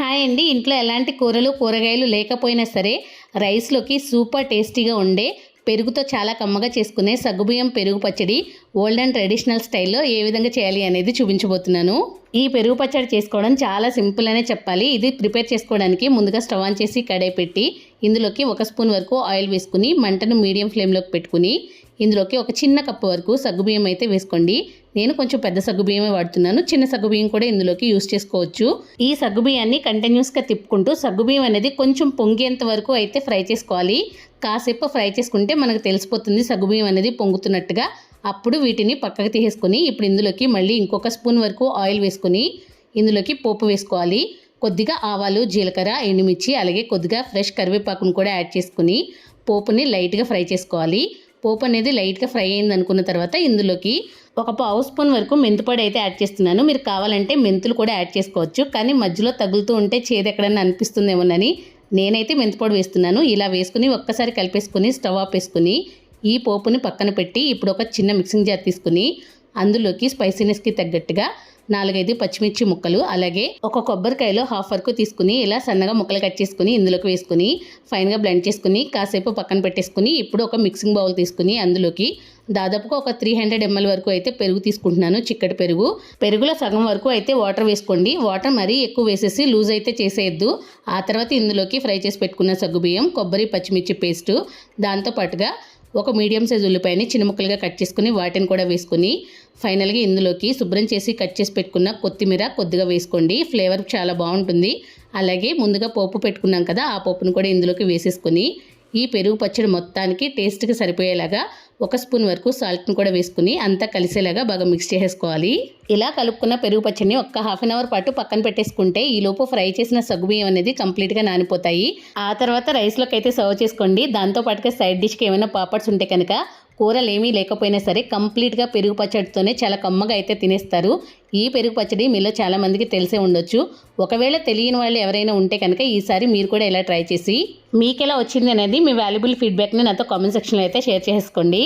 Hi అండి. ఇంట్లో ఎలాంటి కూరలు కూరగాయలు లేకపోయినా సరే రైస్లోకి సూపర్ టేస్టీగా ఉండే పెరుగుతో చాలా కమ్మగా చేసుకునే సగ్గుబియ్యం పెరుగు పచ్చడి ఓల్డ్ అండ్ ట్రెడిషనల్ స్టైల్లో ఏ విధంగా చేయాలి అనేది చూపించబోతున్నాను. ఈ పెరుగు పచ్చడి చేసుకోవడం చాలా సింపుల్ అనే చెప్పాలి. ఇది ప్రిపేర్ చేసుకోవడానికి ముందుగా స్టవ్ ఆన్ చేసి కడాయి పెట్టి ఇందులోకి ఒక స్పూన్ వరకు ఆయిల్ వేసుకుని మంటను మీడియం ఫ్లేమ్లోకి పెట్టుకుని ఇందులోకి ఒక చిన్న కప్పు వరకు సగ్గుబియ్యం అయితే వేసుకోండి. నేను కొంచెం పెద్ద సగ్గుబియ్యమే వాడుతున్నాను. చిన్న సగ్గుబియ్యం కూడా ఇందులోకి యూస్ చేసుకోవచ్చు. ఈ సగ్గుబియ్యాన్ని కంటిన్యూస్గా తిప్పుకుంటూ సగ్గుబియ్యం అనేది కొంచెం పొంగేంత వరకు అయితే ఫ్రై చేసుకోవాలి. కాసేపు ఫ్రై చేసుకుంటే మనకు తెలిసిపోతుంది సగ్గుబియ్యం అనేది పొంగుతున్నట్టుగా. అప్పుడు వీటిని పక్కకు తీసేసుకొని ఇప్పుడు ఇందులోకి మళ్ళీ ఇంకొక స్పూన్ వరకు ఆయిల్ వేసుకొని ఇందులోకి పోపు వేసుకోవాలి. కొద్దిగా ఆవాలు జీలకర్ర ఎండుమిర్చి అలాగే కొద్దిగా ఫ్రెష్ కరివేపాకును కూడా యాడ్ చేసుకుని పోపుని లైట్గా ఫ్రై చేసుకోవాలి. పోపు అనేది లైట్గా ఫ్రై అయింది అనుకున్న తర్వాత ఇందులోకి ఒక పావు స్పూన్ వరకు మెంతిపొడి అయితే యాడ్ చేస్తున్నాను. మీరు కావాలంటే మెంతులు కూడా యాడ్ చేసుకోవచ్చు. కానీ మధ్యలో తగులుతూ ఉంటే చేదు ఎక్కడన్నా అనిపిస్తుందేమోనని నేనైతే మెంతిపొడి వేస్తున్నాను. ఇలా వేసుకుని ఒక్కసారి కలిపేసుకుని స్టవ్ ఆఫ్ వేసుకుని ఈ పోపుని పక్కన పెట్టి ఇప్పుడు ఒక చిన్న మిక్సింగ్ జార్ తీసుకుని అందులోకి స్పైసీనెస్కి తగ్గట్టుగా నాలుగైదు పచ్చిమిర్చి ముక్కలు అలాగే ఒక కొబ్బరికాయలో హాఫ్ వరకు తీసుకుని ఇలా సన్నగా ముక్కలు కట్ చేసుకుని ఇందులోకి వేసుకుని ఫైన్గా బ్లెండ్ చేసుకుని కాసేపు పక్కన పెట్టేసుకుని ఇప్పుడు ఒక మిక్సింగ్ బౌల్ తీసుకుని అందులోకి దాదాపుగా ఒక త్రీ హండ్రెడ్ ఎంఎల్ వరకు అయితే పెరుగు తీసుకుంటున్నాను చిక్కటి పెరుగు. పెరుగులో సగం వరకు అయితే వాటర్ వేసుకోండి. వాటర్ మరీ ఎక్కువ వేసేసి లూజ్ అయితే చేసేయద్దు. ఆ తర్వాత ఇందులోకి ఫ్రై చేసి పెట్టుకున్న సగ్గుబియ్యం కొబ్బరి పచ్చిమిర్చి పేస్టు దాంతోపాటుగా ఒక మీడియం సైజ్ ఉల్లిపాయని చిన్న ముక్కలుగా కట్ చేసుకుని వాటిని కూడా వేసుకుని ఫైనల్గా ఇందులోకి శుభ్రం చేసి కట్ చేసి పెట్టుకున్న కొత్తిమీర కొద్దిగా వేసుకోండి. ఫ్లేవర్ చాలా బాగుంటుంది. అలాగే ముందుగా పోపు పెట్టుకున్నాం కదా ఆ పోపును కూడా ఇందులోకి వేసేసుకొని ఈ పెరుగు పచ్చడి మొత్తానికి టేస్ట్కి సరిపోయేలాగా ఒక స్పూన్ వరకు సాల్ట్ని కూడా వేసుకుని అంతా కలిసేలాగా బాగా మిక్స్ చేసేసుకోవాలి. ఇలా కలుపుకున్న పెరుగు పచ్చడిని ఒక్క హాఫ్ అన్ అవర్ పాటు పక్కన పెట్టేసుకుంటే ఈ లోపు ఫ్రై చేసిన సగ్గుబియ్యం అనేది కంప్లీట్గా నానిపోతాయి. ఆ తర్వాత రైస్లోకి అయితే సర్వ్ చేసుకోండి. దాంతో పాటుగా సైడ్ డిష్కి ఏమైనా పాపడ్స్ ఉంటే కనుక కూరలు ఏమీ లేకపోయినా సరే కంప్లీట్గా పెరుగు పచ్చడితోనే చాలా కమ్మగా అయితే తినేస్తారు. ఈ పెరుగు పచ్చడి మీలో చాలామందికి తెలిసే ఉండొచ్చు. ఒకవేళ తెలియని వాళ్ళు ఎవరైనా ఉంటే కనుక ఈసారి మీరు కూడా ఇలా ట్రై చేసి మీకు ఎలా వచ్చింది అనేది మీ వాల్యుబుల్ ఫీడ్బ్యాక్ని నాతో కామెంట్ సెక్షన్లో అయితే షేర్ చేసుకోండి.